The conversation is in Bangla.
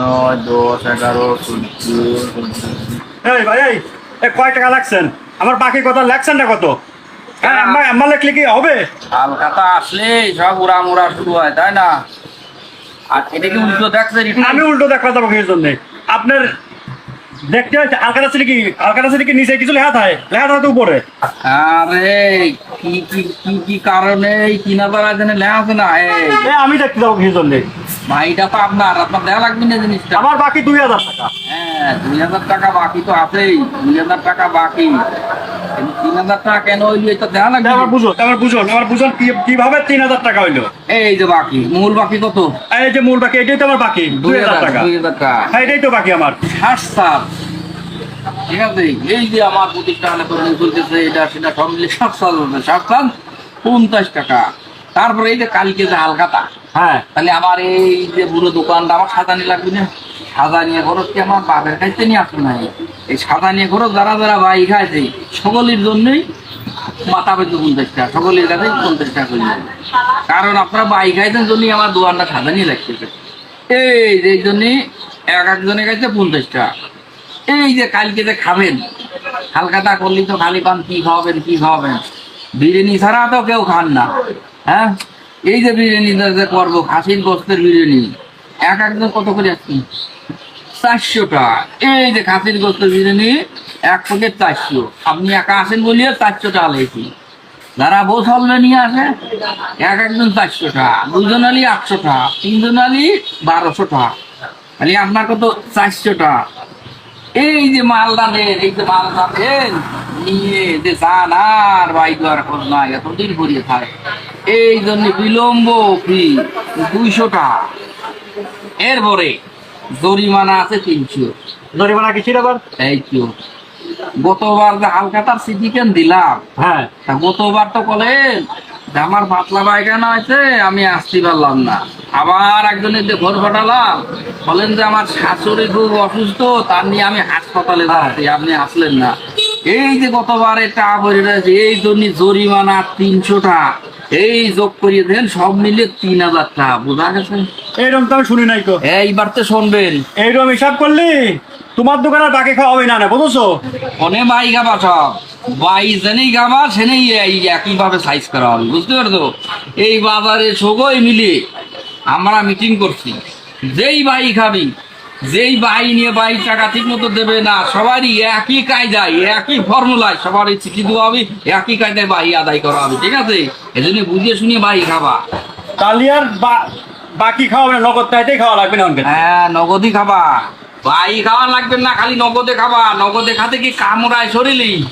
নয় দশ এগারো এই ভাই এই কয় টাকা লাগছেন? আমার বাকি কথা লাগছেন না কত? হ্যাঁ আমার কি হবে? হালকাতা আসলে সব উড়া মুড়া শুরু হয় তাই না? আর এটা কি উল্টো দেখছে আমি উল্টো দেখা যাব কিছু জন্য। আপনার দেখতে হচ্ছে আলকাটা সিটি কি আলকাটা সিটি কি নিচে কিছু লেখা থাকে? লেখা থাকে তো উপরে। আরে কি কি কি কি কারণে এই এখানে লেখা আছে না? আমি দেখতে যাব কিছু জন্য। ভাইটা তো আপনার আপনার দেখা লাগবে না জিনিসটা। আমার বাকি দুই হাজার টাকা। হ্যাঁ দুই হাজার টাকা বাকি তো আছেই দুই হাজার টাকা বাকি। তিন হাজার টাকা কেন হইল এটা দেখা তা লাগবে আমার বুঝুন আমার বুঝুন আমার বুঝুন কীভাবে তিন হাজার টাকা হইল? এই যে বাকি মূল বাকি কত? এই যে মূল বাকি এটাই তো আমার বাকি দুই হাজার টাকা। দুই হাজার টাকা। হ্যাঁ এটাই তো বাকি আমার। সাল ঠিক আছে এই যে আমার প্রতিষ্ঠানে তরুণ চলতেছে এটা সেটা সব মিলে সাল ষাট সাল পঞ্চাশ টাকা। তারপরে এই যে কালকে যে হালকাতা হ্যাঁ তাহলে আমার এই যে পুরো দোকানটা, আমার সাজানি লাগবে না? সাজানিয়ে খরচ কি আমার বাপের খাইতে নিয়ে আসবে না এই সাজানিয়ে খরচ যারা যারা ভাই খাইছে সকলের জন্যই মাথা পেতে পঞ্চাশ টাকা সকলের কাছে পঞ্চাশ টাকা করে। কারণ আপনারা বাই খাইতেন জন্যই আমার দোকানটা সাজানি লাগতেছে এই যে এই জন্যই এক একজনের কাছে পঞ্চাশ টাকা এই যে কালকে যে খাবেন, হালকাটা করলি তো খালি পান, কি খাওয়াবেন কি খাওয়াবেন? বিরিয়ানি ছাড়া তো কেউ খান না হ্যাঁ? এই যে বিরিয়ানি যে করব, খাসির গোস্তের বিরিয়ানি, এক একজন কত করে আসছি চারশো টাকা। এই যে খাসির গোস্তের বিরিয়ানি, এক প্যাকেট চারশো। আপনি একা আসেন বলিয়ে চারশো টাকা লেগেছি। যারা বউ নিয়ে আসে, এক একজন চারশো টাকা। দুজন আলি আটশো টাকা, তিনজন আলি বারোশো টাকা। খালি আপনার কত? চারশো টাকা। এই যে মালদা এই যে মালদা নিয়ে যে যান আর বাইক আর খোঁজ নাই, এতদিন ঘুরিয়ে থাকে এই জন্য বিলম্ব ফি দুইশো টাকা এরপরে জরিমানা আছে তিনশো। জরিমানা কিসির আবার? এই তো। গতবার যে হালকাতার সিটি কেন দিলাম হ্যাঁ। গতবার তো বলেন আমার পাতলা পায়খানা আছে আমি আসতে পারলাম না। আবার একজনের যে ঘর ফাটালাম বলেন যে আমার শাশুড়ি খুব অসুস্থ তার নিয়ে আমি হাসপাতালে যাচ্ছি আপনি আসলেন না। এই যে গতবার এটা ভরে রয়েছে এই জন্য জরিমানা তিনশো টাকা এই যোগ করিয়ে দেন সব মিলে তিন হাজার টাকা বোঝা গেছে? এইরকম তো আমি শুনি নাই তো এইবার তো শুনবেন। এইরকম হিসাব করলি তোমার দোকানের বাকি খাওয়া হবে না না বুঝছ? ফোনে বাই গাবা সব। বাই জেনেই গাবা সেনেই এই একই ভাবে সাইজ করা হবে বুঝতে পারছ? এই বাজারে সগই মিলে আমরা মিটিং করছি। যেই বাই খাবি যেই বাই নিয়ে বাই টাকা ঠিক মতো দেবে না সবারই একই কায়দায় একই ফর্মুলায় সবারই চিঠি দেওয়া হবে? একই কায়দায় বাই আদায় করা হবে ঠিক আছে? এজন্য বুঝিয়ে শুনিয়ে বাই খাবা। বা- বাকি খাওয়া না নগদ চাইতেই খাওয়া লাগবে না হ্যাঁ নগদই খাবা। বাই খাওয়া লাগবে না খালি নগদে খাবা। নগদে খাতে কি কামড়ায় শরীরই?